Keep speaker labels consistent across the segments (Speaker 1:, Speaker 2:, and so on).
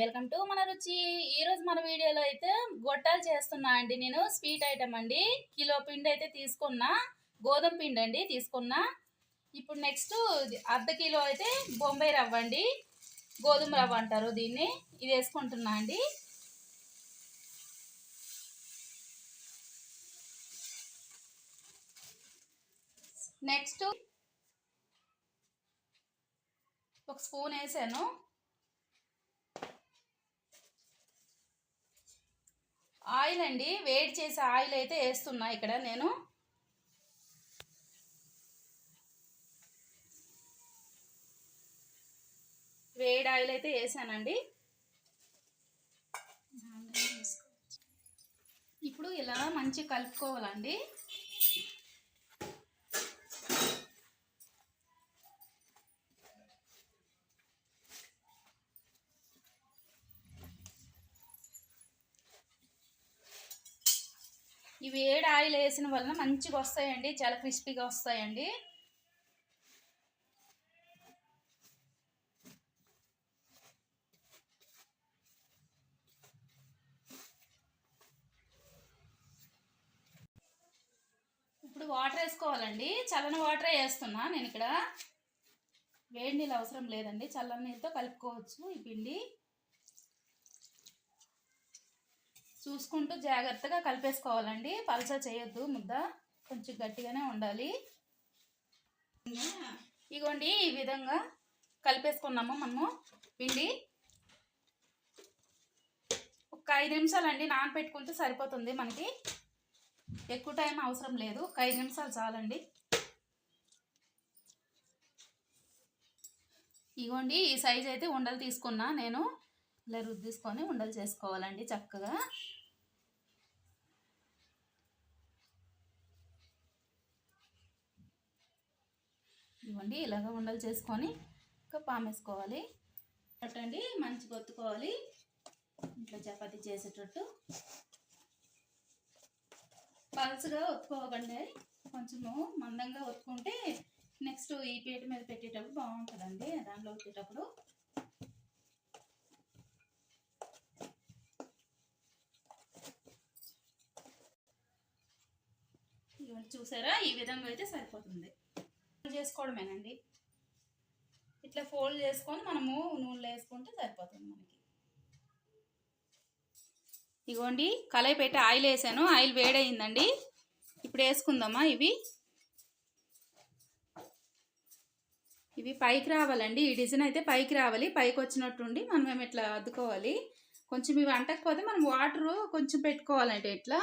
Speaker 1: Welcome to మన రుచి. ఈరోజు మన వీడియోలో అయితే గొట్టాలు చేస్తున్నా అండి నేను. స్వీట్ ఐటమ్ అండి. కిలో పిండి అయితే తీసుకున్నా. గోధుమ పిండి అండి తీసుకున్నా. ఇప్పుడు నెక్స్ట్ అర్ధ కిలో అయితే బొంబాయి రవ్వ అండి. గోధుమ రవ్వ అంటారు దీన్ని. ఇది వేసుకుంటున్నా అండి. నెక్స్ట్ ఒక స్పూన్ వేసాను. ఆయిల్ అండి వేడి చేసే ఆయిల్ అయితే వేస్తున్నా ఇక్కడ నేను. వేడి ఆయిల్ అయితే వేసానండి. ఇప్పుడు ఇలా మంచి కలుపుకోవాలండి. ఈ వేడి ఆయిల్ వేసిన వలన మంచిగా వస్తాయండి చాలా క్రిస్పీగా వస్తాయండి. ఇప్పుడు వాటర్ వేసుకోవాలండి. చల్లని వాటరే వేస్తున్నా నేను ఇక్కడ. వేడి నీళ్ళు అవసరం లేదండి. చల్లని నీళ్ళతో కలుపుకోవచ్చు ఈ పిండి. చూసుకుంటూ జాగ్రత్తగా కలిపేసుకోవాలండి. పలస చేయొద్దు ముద్ద. కొంచెం గట్టిగానే ఉండాలి. ఇగోండి ఈ విధంగా కలిపేసుకున్నాము మనము పిండి. ఒక ఐదు నిమిషాలండి నానపెట్టుకుంటే సరిపోతుంది మనకి. ఎక్కువ టైం అవసరం లేదు. ఒక ఐదు నిమిషాలు చాలండి. ఇగోండి ఈ సైజ్ అయితే ఉండలు తీసుకున్నా నేను. ఇలా రుద్దేసుకొని ఉండలు చేసుకోవాలండి చక్కగా. ఇవ్వండి ఇలాగ ఉండలు చేసుకొని ఇంకా పామేసుకోవాలి. పట్టండి మంచిగా ఒత్తుకోవాలి ఇంట్లో చపాతి చేసేటట్టు. పల్స్గా ఒత్తుకోకండి. కొంచెము మందంగా ఒత్తుకుంటే నెక్స్ట్ ఈ పీట మీద పెట్టేటప్పుడు బాగుంటుందండి. దాంట్లో వచ్చేటప్పుడు ఇవన్నీ చూసారా? ఈ విధంగా అయితే సరిపోతుంది. ఫోల్డ్ చేసుకోవడమేనండి. ఇట్లా ఫోల్డ్ చేసుకొని మనము నూనెలో వేసుకుంటే సరిపోతుంది మనకి. ఇగోండి కలయి పెట్టి ఆయిల్ వేసాను. ఆయిల్ వేడయిందండి. ఇప్పుడు వేసుకుందామా ఇవి? ఇవి పైకి రావాలండి. ఈ డిజైన్ అయితే పైకి రావాలి. పైకి వచ్చినట్టుండి మనం ఇట్లా అద్దుకోవాలి. కొంచెం ఇవి అంటకపోతే మనం వాటరు కొంచెం పెట్టుకోవాలంటే ఇట్లా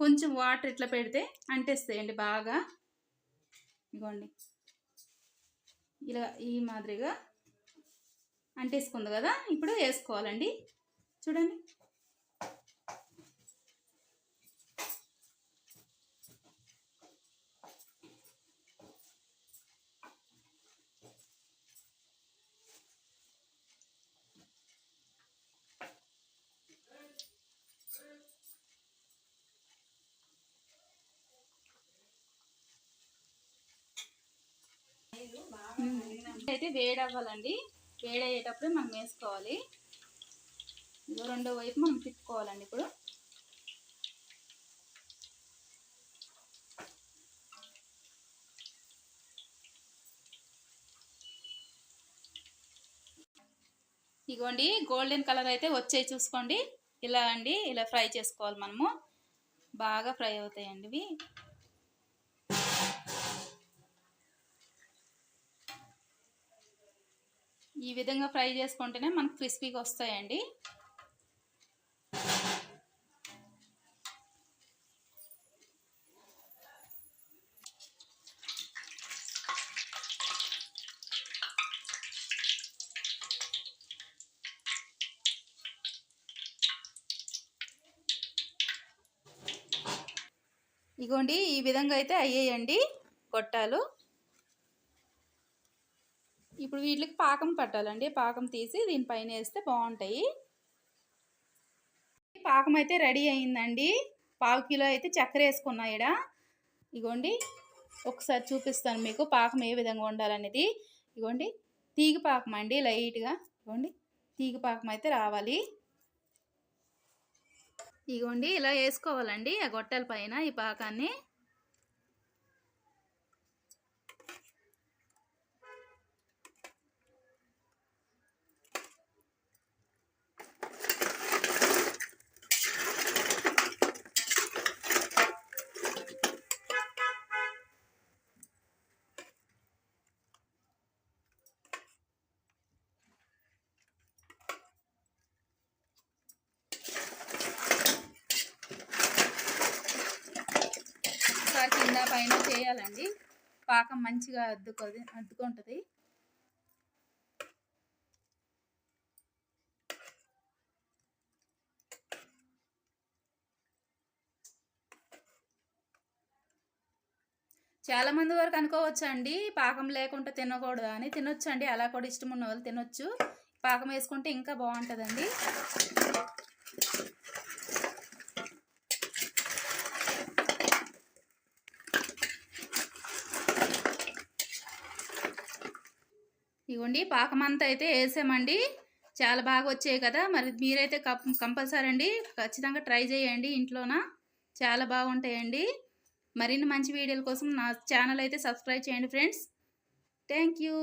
Speaker 1: కొంచెం వాటర్ ఇట్లా పెడితే అంటేస్తాయండి బాగా. ఇగోండి. ఇలా ఈ మాదిరిగా అంటేసుకుంది కదా ఇప్పుడు వేసుకోవాలండి. చూడండి. అయితే వేడి అవ్వాలండి వేడి అయ్యేటప్పుడు మనం వేసుకోవాలి. ఇదో రెండో వైపు మనం తిప్పుకోవాలండి ఇప్పుడు. ఇగోండి గోల్డెన్ కలర్ అయితే వచ్చాయి చూసుకోండి. ఇలా అండి ఇలా ఫ్రై చేసుకోవాలి మనము. బాగా ఫ్రై అవుతాయండి ఇవి. ఈ విధంగా ఫ్రై చేసుకుంటేనే మనకు క్రిస్పీగా వస్తాయండి. ఇగోండి ఈ విధంగా అయితే అయ్యాయండి గొట్టాలు ఇప్పుడు వీటికి పాకం పట్టాలండి. పాకం తీసి దీనిపైన వేస్తే బాగుంటాయి. పాకం అయితే రెడీ అయిందండి. పావు కిలో అయితే చక్కెర వేసుకున్నా ఇక్కడ ఇగోండి ఒకసారి చూపిస్తాను మీకు పాకం ఏ విధంగా ఉండాలనేది ఇగోండి తీగ పాకం అండి లైట్గా. ఇగోండి తీగ పాకం అయితే రావాలి. ఇగోండి ఇలా వేసుకోవాలండి ఆ గొట్టెల పైన ఈ పాకాన్ని. ఇలా పైన చేయాలండి. పాకం మంచిగా అద్దుకోది అద్దుకుంటుంది. చాలా మంది వరకు అనుకోవచ్చు అండి పాకం లేకుండా తినకూడదు అని. తినొచ్చు అండి అలా కూడా ఇష్టం ఉన్న వాళ్ళు తినొచ్చు. పాకం వేసుకుంటే ఇంకా బాగుంటుందండి. ఇగోండి పాకం అంతా అయితే వేసామండి. చాలా బాగా వచ్చాయి కదా. మరి మీరైతే కంపల్సరీ అండి ఖచ్చితంగా ట్రై చేయండి ఇంట్లోన. చాలా బాగుంటాయండి. మరిన్ని మంచి వీడియోల కోసం నా ఛానల్ అయితే సబ్స్క్రైబ్ చేయండి ఫ్రెండ్స్. Thank you.